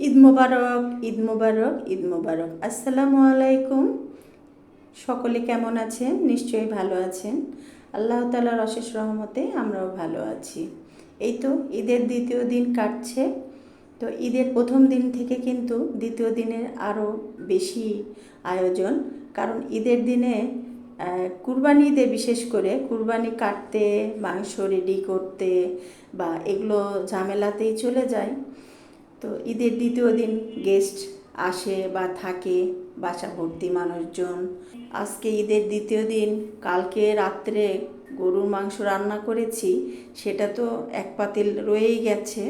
ঈদ মোবারক ঈদ মোবারক ঈদ মোবারক। আসসালামু আলাইকুম। সকলে কেমন আছেন? নিশ্চয়ই ভালো আছেন। আল্লাহ তালার অশেষ রহমতে আমরাও ভালো আছি। এই তো ঈদের দ্বিতীয় দিন কাটছে। তো ঈদের প্রথম দিন থেকে কিন্তু দ্বিতীয় দিনের আরও বেশি আয়োজন। কারণ ঈদের দিনে কুরবানি ঈদে বিশেষ করে কুরবানি কাটতে, মাংস রেডি করতে বা এগুলো ঝামেলাতেই চলে যায়। তো ঈদের দ্বিতীয় দিন গেস্ট আসে বা থাকে বাসা ভর্তি মানুষজন। আজকে ঈদের দ্বিতীয় দিন, কালকে রাত্রে গরুর মাংস রান্না করেছি, সেটা তো এক পাতিল রয়েই গেছে।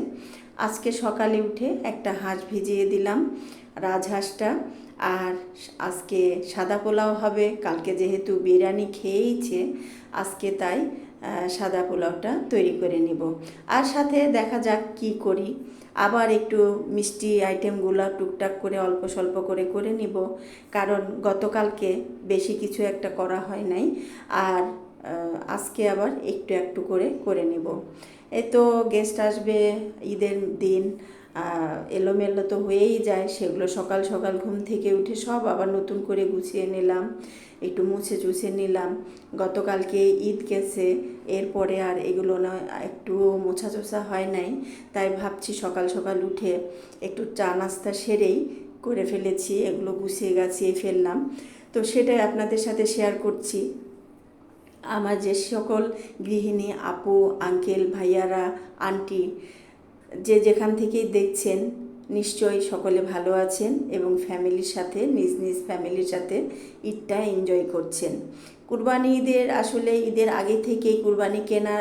আজকে সকালে উঠে একটা হাঁস ভিজিয়ে দিলাম রাজহাঁসটা আর আজকে সাদা পোলাও হবে, কালকে যেহেতু বিরিয়ানি খেয়েইছে, আজকে তাই সাদা পোলাওটা তৈরি করে নিব। আর সাথে দেখা যাক কি করি। আবার একটু মিষ্টি আইটেমগুলো টুকটাক করে অল্প স্বল্প করে করে নিব। কারণ গতকালকে বেশি কিছু একটা করা হয় নাই। আর আজকে আবার একটু একটু করে করে নিব। এই তো গেস্ট আসবে ঈদের দিন এলোমেলো তো হয়েই যায়, সেগুলো সকাল সকাল ঘুম থেকে উঠে সব আবার নতুন করে গুছিয়ে নিলাম, একটু মুছে চুছে নিলাম। গতকালকে ঈদ গেছে, এরপরে আর এগুলো না একটু মোছা চোছা হয় নাই, তাই ভাবছি সকাল সকাল উঠে একটু চা নাস্তা সেরেই করে ফেলেছি, এগুলো গুছিয়ে গাছিয়ে ফেললাম। তো সেটাই আপনাদের সাথে শেয়ার করছি। আমার যে সকল গৃহিণী, আপু, আঙ্কেল, ভাইয়ারা, আন্টি, যে যেখান থেকেই দেখছেন, নিশ্চয়ই সকলে ভালো আছেন এবং ফ্যামিলির সাথে, নিজ নিজ ফ্যামিলির সাথে ঈদটা এনজয় করছেন। কুরবানি ঈদের আসলে ঈদের আগে থেকেই, কুরবানি কেনা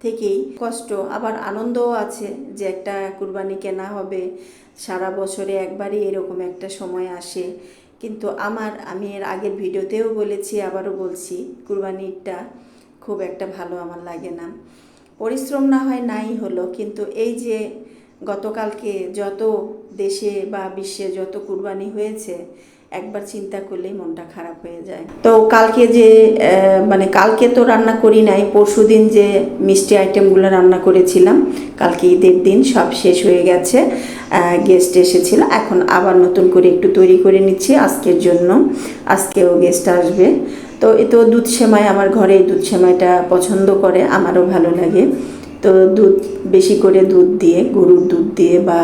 থেকেই কষ্ট, আবার আনন্দও আছে যে একটা কুরবানি কেনা হবে, সারা বছরে একবারই এরকম একটা সময় আসে। কিন্তু আমার, আমি এর আগের ভিডিওতেও বলেছি, আবারও বলছি, কুরবানিটা খুব একটা ভালো আমার লাগে না। পরিশ্রম না হয় নাই হলো, কিন্তু এই যে গতকালকে যত দেশে বা বিশ্বে যত কুরবানি হয়েছে একবার চিন্তা করলেই মনটা খারাপ হয়ে যায়। তো কালকে যে মানে কালকে তো রান্না করি নাই পরশু দিন যে মিষ্টি আইটেমগুলো রান্না করেছিলাম, কালকে ঈদের দিন সব শেষ হয়ে গেছে গেস্ট এসেছিল, এখন আবার নতুন করে একটু তৈরি করে নিচ্ছি আজকের জন্য, আজকেও গেস্ট আসবে। তো এ তো দুধ সেমাই, আমার ঘরে দুধ সেমাইটা পছন্দ করে, আমারও ভালো লাগে। তো দুধ, বেশি করে দুধ দিয়ে, গরুর দুধ দিয়ে বা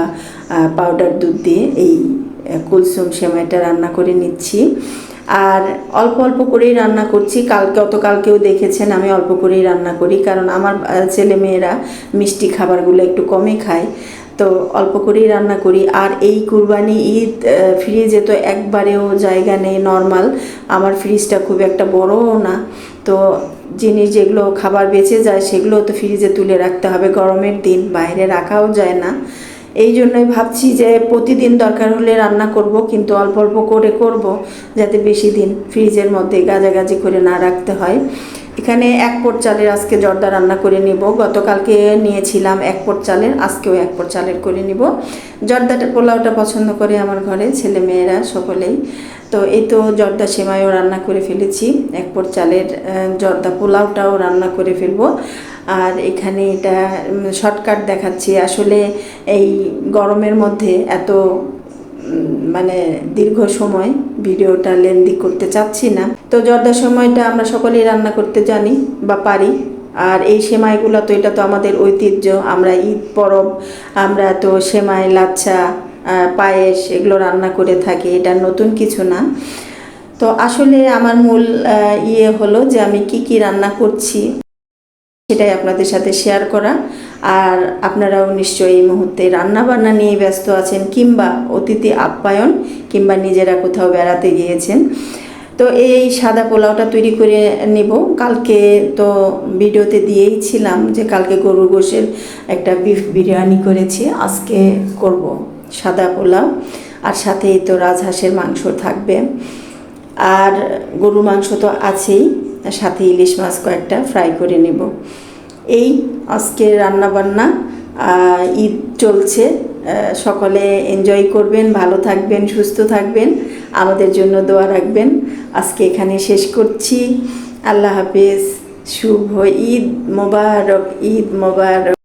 পাউডার দুধ দিয়ে এই কুলসুম সেমাইটা রান্না করে নিচ্ছি। আর অল্প অল্প করেই রান্না করছি। কাল গতকালকেও দেখেছেন, আমি অল্প করেই রান্না করি। কারণ আমার ছেলে মেয়েরা মিষ্টি খাবারগুলো একটু কমই খায়। তো অল্প করেই রান্না করি। আর এই কুরবানি ঈদ ফ্রিজে তো একবারেও জায়গা নেই, নর্মাল। আমার ফ্রিজটা খুব একটা বড়ও না। তো জিনিস যেগুলো খাবার বেঁচে যায়, সেগুলো তো ফ্রিজে তুলে রাখতে হবে। গরমের দিন, বাইরে রাখাও যায় না। এই জন্যই ভাবছি যে প্রতিদিন দরকার হলে রান্না করব, কিন্তু অল্প অল্প করে করব, যাতে বেশি দিন ফ্রিজের মধ্যে গাজাগাজি করে না রাখতে হয়। এখানে এক পট চালের আজকে জর্দা রান্না করে নিব। গতকালকে নিয়েছিলাম এক পট চালের, আজকেও এক পট চালের করে নিব। জর্দাটা, পোলাওটা পছন্দ করে আমার ঘরে ছেলে মেয়েরা সকলেই। তো এই তো জর্দা সেমাইও রান্না করে ফেলেছি। এক পট চালের জর্দা পোলাওটাও রান্না করে ফেলব। আর এখানে এটা শর্টকাট দেখাচ্ছি। আসলে এই গরমের মধ্যে এত মানে দীর্ঘ সময় ভিডিওটা লেন্দি করতে চাচ্ছি না। তো জর্দা সময়টা আমরা সকলেই রান্না করতে জানি বা পারি। আর এই সেমাইগুলো তো, এটা তো আমাদের ঐতিহ্য। আমরা ঈদ, পরব, আমরা তো সেমাই, লাচ্ছা পায়েস এগুলো রান্না করে থাকি। এটা নতুন কিছু না। তো আসলে আমার মূল ইয়ে হলো যে আমি কি কি রান্না করছি। সেটাই আপনাদের সাথে শেয়ার করা। আর আপনারাও নিশ্চয়ই এই মুহূর্তে রান্না বান্না নিয়ে ব্যস্ত আছেন কিংবা অতিথি আপ্যায়ন কিংবা নিজেরা কোথাও বেড়াতে গিয়েছেন। তো এই সাদা পোলাওটা তৈরি করে নেব। কালকে তো ভিডিওতে দিয়েই ছিলাম যে কালকে গরুর গোশের একটা বিফ বিরিয়ানি করেছি। আজকে করব সাদা পোলাও। আর সাথেই তো রাজহাঁসের মাংস থাকবে। আর গরু মাংস তো আছেই। সাথে ইলিশ মাছ কয়েকটা ফ্রাই করে নেব। এই আজকে রান্নাবান্না ঈদ চলছে। সকলে এনজয় করবেন, ভালো থাকবেন, সুস্থ থাকবেন। আমাদের জন্য দোয়া রাখবেন। আজকে এখানে শেষ করছি। আল্লাহ হাফেজ। শুভ ঈদ মোবারক ঈদ মোবারক।